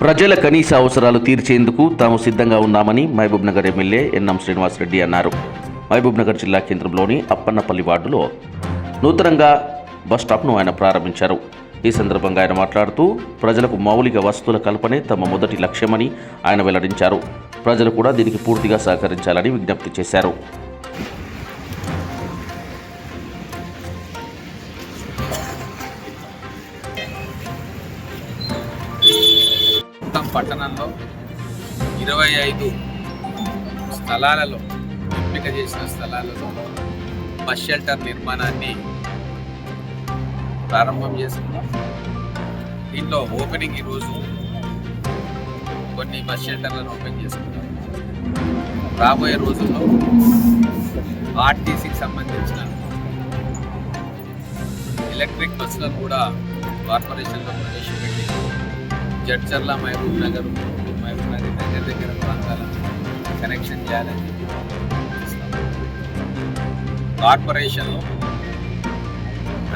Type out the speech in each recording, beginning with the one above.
ప్రజల కనీస అవసరాలు తీర్చేందుకు తాము సిద్ధంగా ఉన్నామని మహబూబ్నగర్ ఎమ్మెల్యే ఎన్ఎం శ్రీనివాసరెడ్డి అన్నారు. మహబూబ్నగర్ జిల్లా కేంద్రంలోని అప్పన్నపల్లి వార్డులో నూతనంగా బస్టాప్ను ఆయన ప్రారంభించారు. ఈ సందర్భంగా ఆయన మాట్లాడుతూ ప్రజలకు మౌలిక వసతుల కల్పనే తమ మొదటి లక్ష్యమని ఆయన వెల్లడించారు. ప్రజలు కూడా దీనికి పూర్తిగా సహకరించాలని విజ్ఞప్తి చేశారు. పట్టణంలో ఇరవై ఐదు స్థలాలలో ఎంపిక చేసిన స్థలాలలో బస్ షెల్టర్ నిర్మాణాన్ని ప్రారంభం చేసుకున్నాం. దీంట్లో ఓపెనింగ్ ఈరోజు కొన్ని బస్ షెల్టర్లను ఓపెన్ చేసుకున్నాం. రాబోయే రోజుల్లో ఆర్టీసీకి సంబంధించిన ఎలక్ట్రిక్ బస్సులను కూడా కార్పొరేషన్లో ప్రవేశపెట్టి జడ్చర్ల మహబూబ్ నగర్ మహబూబ్ నగర్ దగ్గర దగ్గర ప్రాంతాలను కనెక్షన్ చేయాలని కార్పొరేషన్లో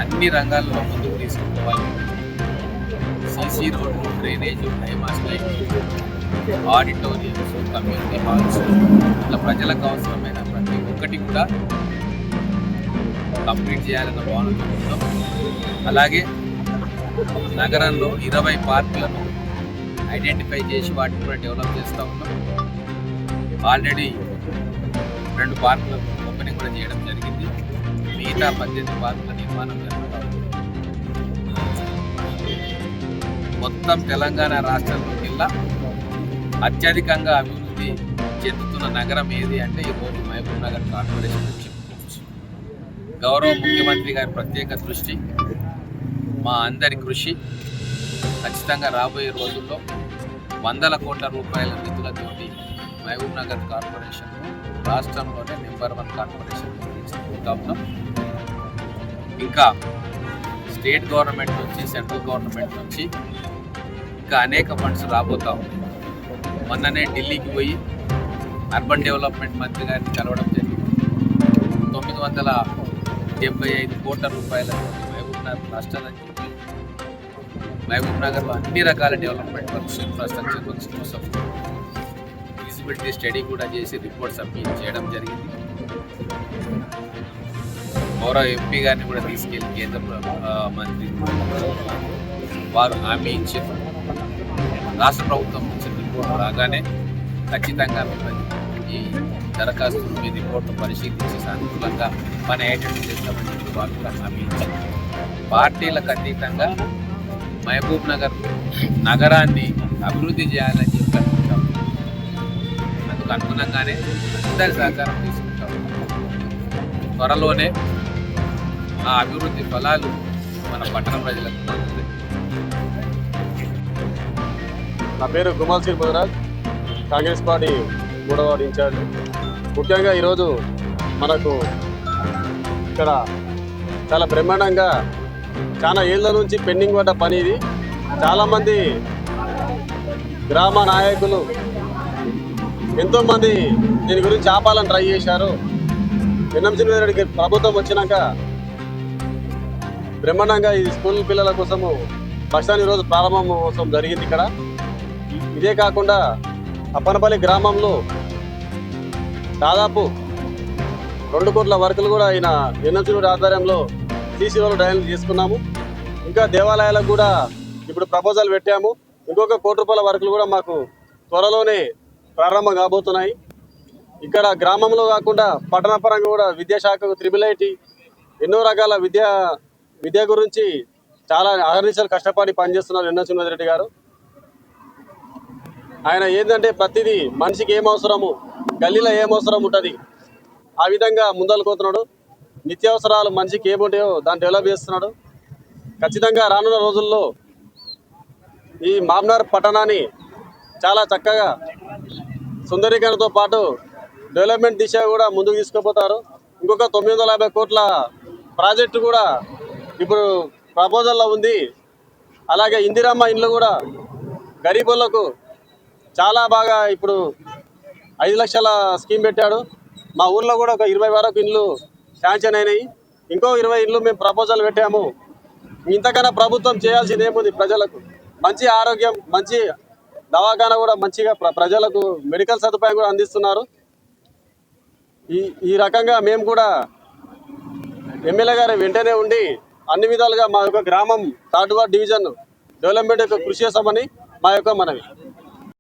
అన్ని రంగాల్లో ముందుకు తీసుకుపోవాలి. సీసీ రోడ్లు drainage high mast lighting auditoriums community halls ఇట్లా ప్రజలకు అవసరమైన ప్రతి ఒక్కటి కూడా కంప్లీట్ చేయాలన్న భావన అలాగే నగరంలో ఇరవై పార్కులను ఐడెంటిఫై చేసి వాటిని కూడా డెవలప్ చేస్తూ ఉన్నాం. ఆల్రెడీ రెండు పార్కులు ఓపెనింగ్ కూడా చేయడం జరిగింది. మిగతా పద్దెనిమిది పార్కుల నిర్మాణం జరుగుతూ మొత్తం తెలంగాణ రాష్ట్రంలో జిల్లా అత్యధికంగా అభివృద్ధి చెందుతున్న నగరం ఏది అంటే ఈరోజు మహబూబ్ నగర్ కార్పొరేషన్ గౌరవ ముఖ్యమంత్రి గారి ప్రత్యేక దృష్టి మా అందరి కృషి ఖచ్చితంగా రాబోయే రోజుల్లో వందల కోట్ల రూపాయల నిధులతోటి మహబూబ్ నగర్ కార్పొరేషన్ రాష్ట్రంలోనే నెంబర్ వన్ కార్పొరేషన్ తీసుకుంటా ఇంకా స్టేట్ గవర్నమెంట్ నుంచి సెంట్రల్ గవర్నమెంట్ నుంచి ఇంకా అనేక ఫండ్స్ రాబోతా ఉన్నాయి. మొన్ననే ఢిల్లీకి పోయి అర్బన్ డెవలప్మెంట్ మంత్రి గారిని కలవడం జరిగింది. తొమ్మిది వందల డెబ్బై ఐదు కోట్ల రూపాయల మహబూబ్ నగర్ క్లస్టర్ చెప్పి మహబూబ్ నగర్లో అన్ని రకాల డెవలప్మెంట్ వర్క్స్ ఇన్ఫ్రాస్ట్రక్చర్ వర్క్స్ కోసం ఫీజిబిలిటీ స్టడీ కూడా చేసి రిపోర్ట్ సబ్మిట్ చేయడం జరిగింది. గౌరవ ఎంపీ గారిని కూడా తీసుకెళ్ళి కేంద్ర మంత్రి వారు హామీ ఇచ్చారు. రాష్ట్ర ప్రభుత్వం ఇచ్చిన రిపోర్ట్ రాగానే ఖచ్చితంగా మిమ్మల్ని ఈ దరఖాస్తు మీ రిపోర్టు పరిశీలించి సానుకూలంగా పని అయ్యేటట్టు చేస్తామని వారు కూడా హామీ ఇచ్చారు. పార్టీలకు అతీతంగా మహబూబ్ నగర్ నగరాన్ని అభివృద్ధి చేయాలని చెప్పి అనుకుంటాం అందుకు అనుగుణంగానే అందరి సహకారం తీసుకుంటాం. త్వరలోనే ఆ అభివృద్ధి ఫలాలు మన పట్టణ ప్రజలకు అందుతాయి. నా పేరు గుమాల్ సింగ్ ముదరాజ్ కాంగ్రెస్ పార్టీ మూడవ వార్డు ఇన్ఛార్జ్. ముఖ్యంగా ఈరోజు మనకు ఇక్కడ చాలా బ్రహ్మాండంగా చాలా ఏళ్ళ నుంచి పెండింగ్ పడ్డ పని ఇది. చాలామంది గ్రామ నాయకులు ఎంతోమంది దీని గురించి ఆపాలని ట్రై చేశారు. ఎన్ఎంసీ ప్రభుత్వం వచ్చినాక బ్రహ్మాండంగా ఈ స్కూల్ పిల్లల కోసము బస్టాండ్ ఈరోజు ప్రారంభం కోసం జరిగింది ఇక్కడ. ఇదే కాకుండా అప్పనపల్లి గ్రామంలో దాదాపు రెండు కోట్ల వర్కులు కూడా ఆయన ఎన్ఎంసీ ఆధ్వర్యంలో సీసీ రోడ్లు చేసుకున్నాము తీసుకున్నాము. ఇంకా దేవాలయాలకు కూడా ఇప్పుడు ప్రపోజల్ పెట్టాము. ఇంకొక కోటి రూపాయల వర్కులు కూడా మాకు త్వరలోనే ప్రారంభం కాబోతున్నాయి. ఇక్కడ గ్రామంలో కాకుండా పట్టణ పరంగా కూడా విద్యాశాఖకు త్రిబుల్ ఐటి ఎన్నో రకాల విద్యా విద్య గురించి చాలా అహర్నిశలు కష్టపడి పనిచేస్తున్నారు ఎన్నో రెడ్డి గారు. ఆయన ఏంటంటే ప్రతిదీ మనిషికి ఏం అవసరము గల్లీలో ఏం అవసరం ఉంటుంది ఆ విధంగా ముందలుకోతున్నాడు నిత్యావసరాలు మనిషికి ఏముంటాయో దాన్ని డెవలప్ చేస్తున్నాడు ఖచ్చితంగా రానున్న రోజుల్లో ఈ మామ్నార్ పట్టణాన్ని చాలా చక్కగా సుందరీకరణతో పాటు డెవలప్మెంట్ దిశ కూడా ముందుకు తీసుకుపోతారు. ఇంకొక తొమ్మిది వందల యాభై కోట్ల ప్రాజెక్టు కూడా ఇప్పుడు ప్రపోజల్లో ఉంది. అలాగే ఇందిరమ్మ ఇండ్లు కూడా గరీబులకు చాలా బాగా ఇప్పుడు ఐదు లక్షల స్కీమ్ పెట్టాడు. మా ఊర్లో కూడా ఒక ఇరవై వరకు ఇండ్లు శాంక్షన్ అయినాయి. ఇంకో ఇరవై ఇండ్లు మేము ప్రపోజల్ పెట్టాము. ఇంతకన్నా ప్రభుత్వం చేయాల్సింది ఏముంది ప్రజలకు? మంచి ఆరోగ్యం మంచి దవాఖాన కూడా మంచిగా ప్ర- ప్రజలకు మెడికల్ సదుపాయం కూడా అందిస్తున్నారు. ఈ ఈ రకంగా మేము కూడా ఎమ్మెల్యే గారు వెంటనే ఉండి అన్ని విధాలుగా మా యొక్క గ్రామం థర్డ్ వార్డ్ డివిజన్ డెవలప్మెంట్ యొక్క కృషి చేస్తామని మా యొక్క మనవి.